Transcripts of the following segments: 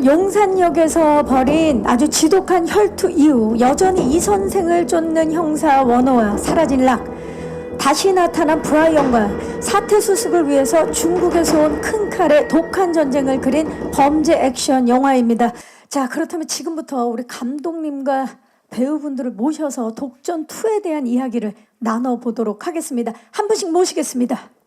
오늘은 용산역에서 벌인 아주 지독한 혈투 이후 여전히 이 선생을 쫓는 형사 원호와 사라진 락 다시 나타난 브라이언과 사태 수습을 위해서 중국에서 온 큰 칼의 독한 전쟁을 그린 범죄 액션 영화입니다. 자 그렇다면 지금부터 우리 감독님과 배우분들을 모셔서 독전 2에 대한 이야기를 나눠보도록 하겠습니다. 한 분씩 모시겠습니다.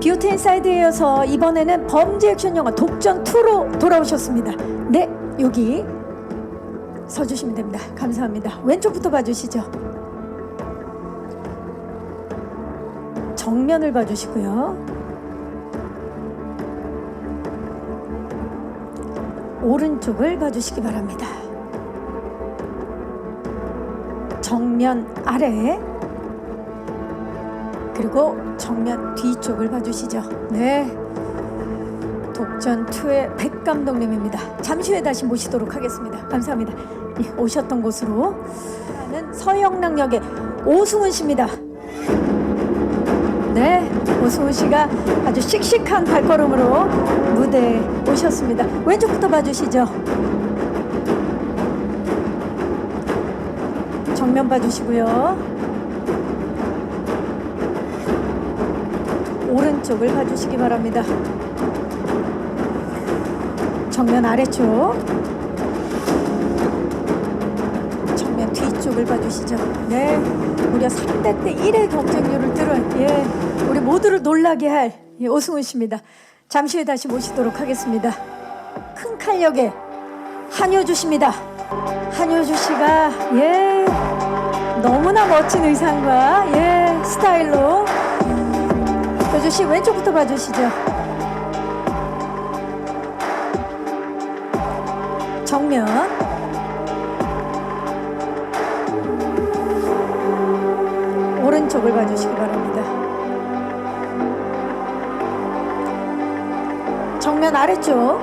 뷰티 인사이드에 이어서 이번에는 범죄 액션 영화 독전 2로 돌아오셨습니다. 네, 여기 서주시면 됩니다. 감사합니다. 왼쪽부터 봐주시죠. 정면을 봐주시고요. 오른쪽을 봐주시기 바랍니다. 정면 아래 그리고 정면 뒤쪽을 봐주시죠. 네. 독전 2의 백 감독님입니다. 잠시 후에 다시 모시도록 하겠습니다. 감사합니다. 예, 오셨던 곳으로 는 서영락역의 오승훈 씨입니다. 네, 오승훈 씨가 아주 씩씩한 발걸음으로 무대에 오셨습니다. 왼쪽부터 봐주시죠. 정면 봐주시고요. 오른쪽을 봐주시기 바랍니다. 정면 아래쪽, 정면 뒤쪽을 봐주시죠. 네, 무려 3대 때 1의 경쟁률을 뚫은 예, 우리 모두를 놀라게 할 예, 오승훈 씨입니다. 잠시 후에 다시 모시도록 하겠습니다. 큰 칼력의 한효주 씨입니다. 한효주 씨가 예 너무나 멋진 의상과 예 스타일로 효주 씨 왼쪽부터 봐주시죠. 정면 오른쪽을 봐주시기 바랍니다. 정면 아래쪽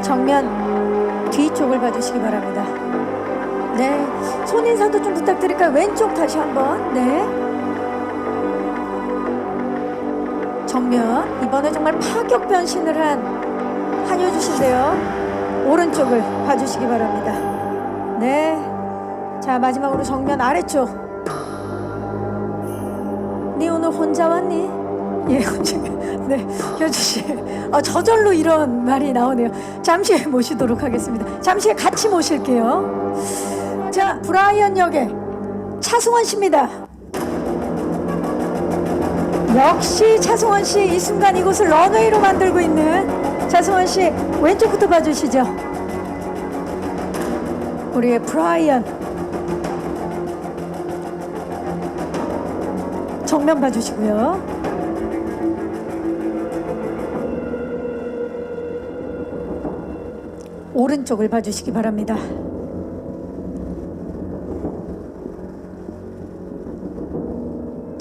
정면 뒤쪽을 봐주시기 바랍니다. 네, 손 인사도 좀 부탁드릴까요? 왼쪽 다시 한번. 네. 정면 이번에 정말 파격 변신을 한 한효주 씨인데요. 오른쪽을 봐주시기 바랍니다. 네. 자 마지막으로 정면 아래쪽. 네 오늘 혼자 왔니? 예. 네, 효주 씨. 어, 저절로 이런 말이 나오네요. 잠시 모시도록 하겠습니다. 잠시 같이 모실게요. 자, 브라이언 역의 차승원 씨입니다. 역시 차승원 씨 이 순간 이곳을 런웨이로 만들고 있는 차승원 씨 왼쪽부터 봐주시죠. 우리의 브라이언 정면 봐주시고요. 오른쪽을 봐주시기 바랍니다.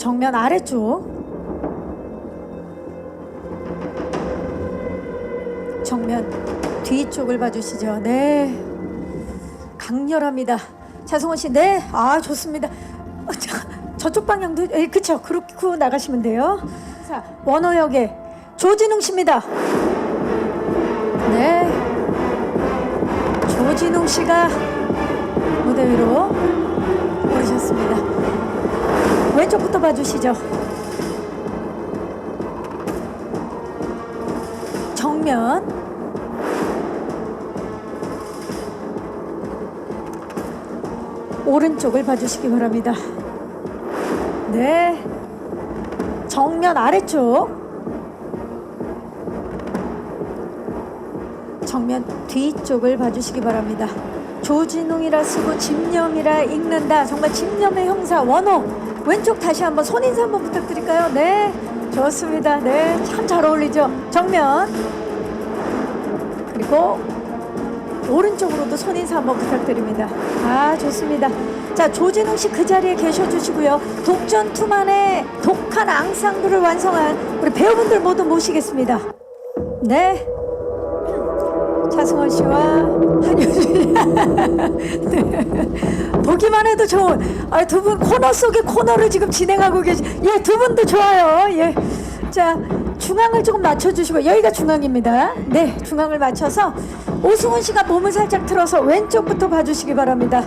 정면 아래쪽 정면 뒤쪽을 봐주시죠. 네, 강렬합니다. 차승원 씨, 네, 아 좋습니다. 어, 저, 저쪽 방향도, 예, 그쵸, 그렇게 나가시면 돼요. 자, 원호역의 조진웅 씨입니다. 네, 조진웅 씨가 무대 위로 오르셨습니다. 왼쪽부터 봐주시죠. 정면 오른쪽을 봐주시기 바랍니다. 네. 정면 아래쪽. 정면 뒤쪽을 봐주시기 바랍니다. 조진웅이라 쓰고 집념이라 읽는다. 정말 집념의 형사 원호. 왼쪽 다시 한번 손 인사 한번 부탁드릴까요? 네. 좋습니다. 네. 참 잘 어울리죠? 정면. 그리고 오른쪽으로도 손 인사 한번 부탁드립니다. 아, 좋습니다. 자, 조진웅 씨 그 자리에 계셔 주시고요. 독전 투만의 독한 앙상블을 완성한 우리 배우분들 모두 모시겠습니다. 네. 차승원 씨와 한효주 씨. 네. 보기만 해도 좋은 아, 두 분 코너 속의 코너를 지금 진행하고 계시. 예, 두 분도 좋아요. 예. 자, 중앙을 조금 맞춰주시고 여기가 중앙입니다. 네, 중앙을 맞춰서 오승훈 씨가 몸을 살짝 틀어서 왼쪽부터 봐주시기 바랍니다.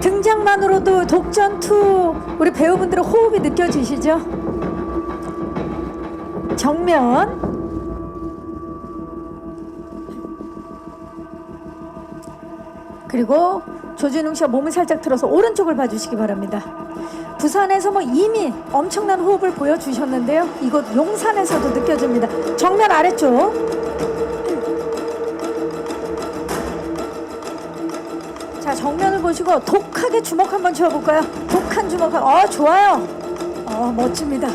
등장만으로도 독전투 우리 배우분들의 호흡이 느껴지시죠? 정면 그리고 조진웅 씨가 몸을 살짝 틀어서 오른쪽을 봐주시기 바랍니다. 부산에서 뭐 이미 엄청난 호흡을 보여주셨는데요. 이곳 용산에서도 느껴집니다. 정면 아래쪽. 자 정면을 보시고 독하게 주먹 한번 쥐어볼까요? 독한 주먹. 어 좋아요. 어 멋집니다.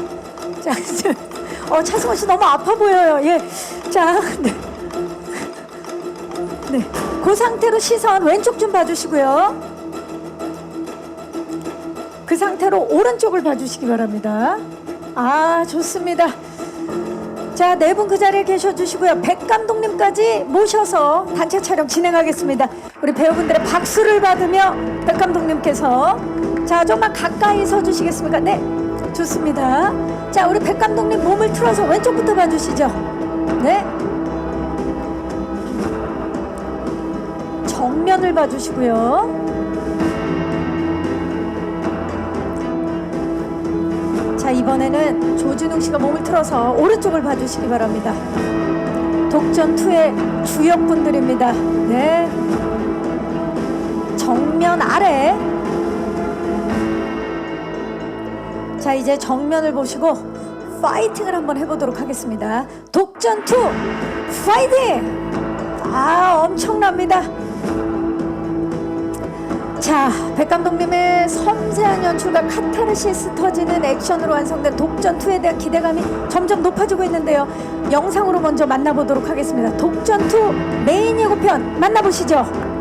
자, 어 차승원 씨 너무 아파 보여요. 예. 자, 네. 네. 그 상태로 시선 왼쪽 좀 봐주시고요. 그 상태로 오른쪽을 봐주시기 바랍니다. 아, 좋습니다. 자, 네 분 그 자리에 계셔주시고요. 백 감독님까지 모셔서 단체 촬영 진행하겠습니다. 우리 배우분들의 박수를 받으며 백 감독님께서 자, 좀만 가까이 서 주시겠습니까? 네, 좋습니다. 자, 우리 백 감독님 몸을 틀어서 왼쪽부터 봐주시죠. 네. 정면을 봐주시고요. 자 이번에는 조진웅 씨가 몸을 틀어서 오른쪽을 봐주시기 바랍니다. 독전 2의 주역분들입니다. 네. 정면 아래. 자 이제 정면을 보시고 파이팅을 한번 해보도록 하겠습니다. 독전 2 파이팅! 아 엄청납니다. 자, 백 감독님의 섬세한 연출과 카타르시스 터지는 액션으로 완성된 독전2에 대한 기대감이 점점 높아지고 있는데요. 영상으로 먼저 만나보도록 하겠습니다. 독전2 메인 예고편 만나보시죠.